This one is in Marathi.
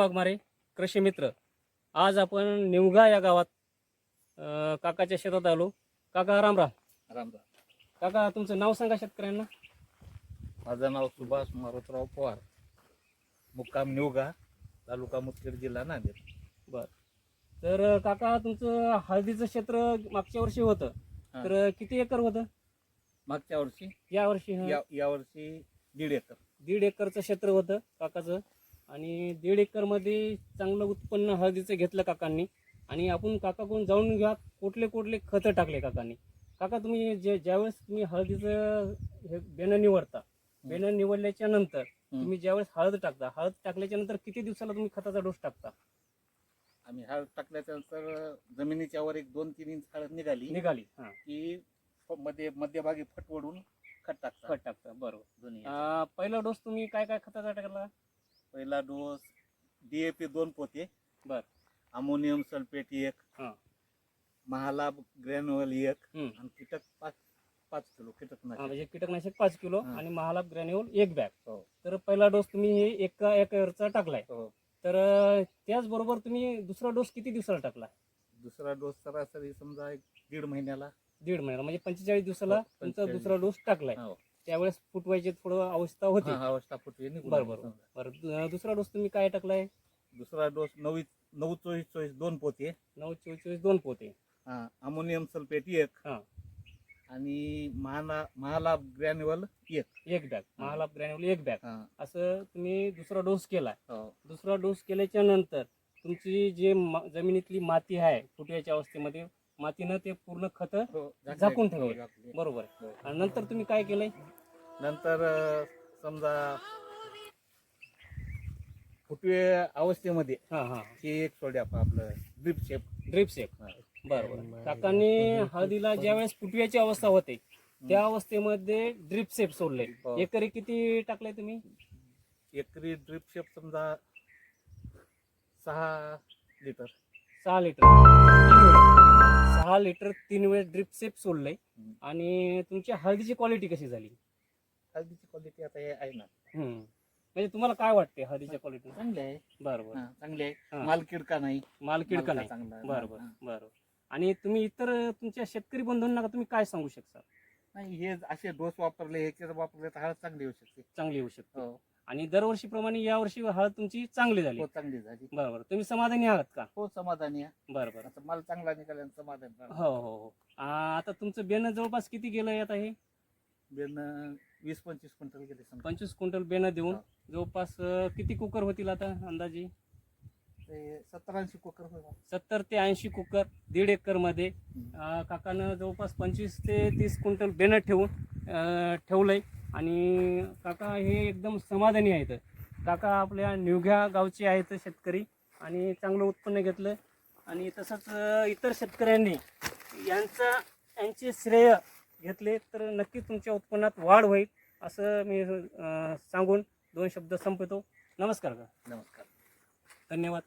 वाघमारे कृषी मित्र. आज आपण निवगा या गावात. अ, काकाच्या शेतात आलो. काका रामराम रामराम काका तुमचं नाव सांगा शेतकऱ्यांना. माझं नाव सुभाष मारुतराव पवार. मुक्काम निवगा तालुका मुदखेड जिल्हा नांदेड. बर. तर अ, काका तुमचं हळदीचं क्षेत्र मागच्या वर्षी होतं. हा. तर अ, किती एकर होतं? मागच्या वर्षी? या वर्षी या या वर्षी दीड एकर. दीड एकरचं क्षेत्र होतं काकाचं. आणि दीड एकरमध्ये चांगलं उत्पन्न हळदीचं घेतलं काकांनी. आणि आपण काकाकडून जाऊन घ्या कुठले कुठले खतं टाकले काकांनी. काका तुम्ही जे ज्यावेळेस तुम्ही हळदीचं हे बेणं निवडता बेणं निवडल्याच्या नंतर तुम्ही ज्यावेळेस हळद टाकता हळद टाकल्याच्या नंतर किती दिवसाला तुम्ही खताचा डोस टाकता? आम्ही हळद टाकल्यानंतर जमिनीच्या वर एक दोन तीन इंच हळद निघाली. निघाली की मध्ये मध्यभागी फटवडून खत टाकतात खत टाकता बरोबर. पहिला डोस तुम्ही काय काय खताचा टाकला? पहिला डोस डीएपी दोन पोते बर. अमोनियम सल्फेट एक हा. महालाभ ग्रॅन्युअल एक हम्म. आणि कीटक पाच पाच किलो हा, कीटकनाशक म्हणजे कीटकनाशक पाच किलो हा. आणि महालाभ ग्रॅन्युअल एक बॅग हो. तर पहिला डोस तुम्ही हे एका एकरचा टाकलाय हो. तर अं, त्याचबरोबर तुम्ही दुसरा डोस किती दिवसाला टाकला दुसरा डोस सरासरी समजा एक दीड महिन्याला दीड महिना म्हणजे पंचेचाळीस दिवसाला हो, तुमचा 45 दुसरा डोस टाकलाय हो. त्यावेळेस फुटवायची थोडं अवस्था होती. हा, अवस्था फुटवी निघून बरोबर. आली समजा. बरं दु- दुसरा डोस तुम्ही काय टाकलाय? दुसरा डोस नऊ नऊ चोवीस चोवीस दोन पोते. नऊ चोवीस चोवीस दोन पोते. हा, अमोनियम सल्फेट एक. हा. आणि महाना महालाभ ग्रॅन्युअल एक. एक बॅग. महालाभ ग्रॅन्युल एक बॅग. हा, असं तुम्ही दुसरा डोस केलाय. हो. दुसरा डोस केल्याच्यानंतर तुमची जे मा- जमिनीतली माती आहे फुटव्याच्या अवस्थेमध्ये मातीनं ते पूर्ण खत हो, झाकून हो, ठेवले. बरोबर आहे हो. आणि नंतर तुम्ही काय केलंय? नंतर अं, समजा फुटवे अवस्थेमध्ये हा हा. हे एक सोड्या आपलं ड्रिप शेप ड्रिप सेक बरोबर. काकांनी हळदीला ज्या वेळेस फुटव्याची अवस्था होते त्या अवस्थेमध्ये ड्रिप सेप सोडले. हो. एकरी किती टाकले तुम्ही? एकरी ड्रिप शेप समजा सहा लिटर. सहा लिटर. लिटर तीन वेळेस ड्रिप सेप सोडले हम्म. आणि तुमची हळदीची क्वालिटी कशी झाली? हळदीची क्वालिटी आता हे आहे ना. हम्म. म्हणजे तुम्हाला काय वाटते हळदीच्या क्वालिटी चांगली आहे. बरोबर हा, चांगली आहे. माल किडका नाही. माल किडका नाही. चांगला आहे. बरोबर हा. बरोबर आणि तुम्ही इतर तुमच्या शेतकरी बंधूंना तुम्ही काय सांगू शकता? नाही हे असे डोस वापरले हे वापरले तर हळद चांगली होऊ शकते. चांगली होऊ शकते. हो. आणि दरवर्षीप्रमाणे यावर्षी हळद तुमची चांगली झाली. हो चांगली झाली. बरोबर. तुम्ही समाधानी आहात का? हो समाधानी आहे. बरं बरं. आता माल चांगला निघाला आणि समाधान. हो हो हो. आ, आता तुमचं बेणं जवळपास किती गेलं आता हे बेन वीस पंचवीस क्विंटल गेले समजा. पंचवीस क्विंटल बेणं देऊन हा. जवळपास अं, किती कुकर होतील आता अंदाजे? ते सत्तर ऐंशी कोकर होईल. सत्तर ते ऐंशी कुकर दीड एकरमध्ये. काकानं जवळपास पंचवीस ते तीस क्विंटल बेणं ठेवून अं, ठेवलंय. आणि काका हे एकदम समाधानी आहेत. काका आपल्या निवघ्या गावचे आहेत शेतकरी आणि चांगलं उत्पन्न घेतलं. आणि तसंच इतर शेतकऱ्यांनी यांचा यांचे श्रेय घेतले तर नक्कीच तुमच्या उत्पन्नात वाढ होईल असं मी सांगून दोन शब्द संपवतो. नमस्कार का नमस्कार. धन्यवाद.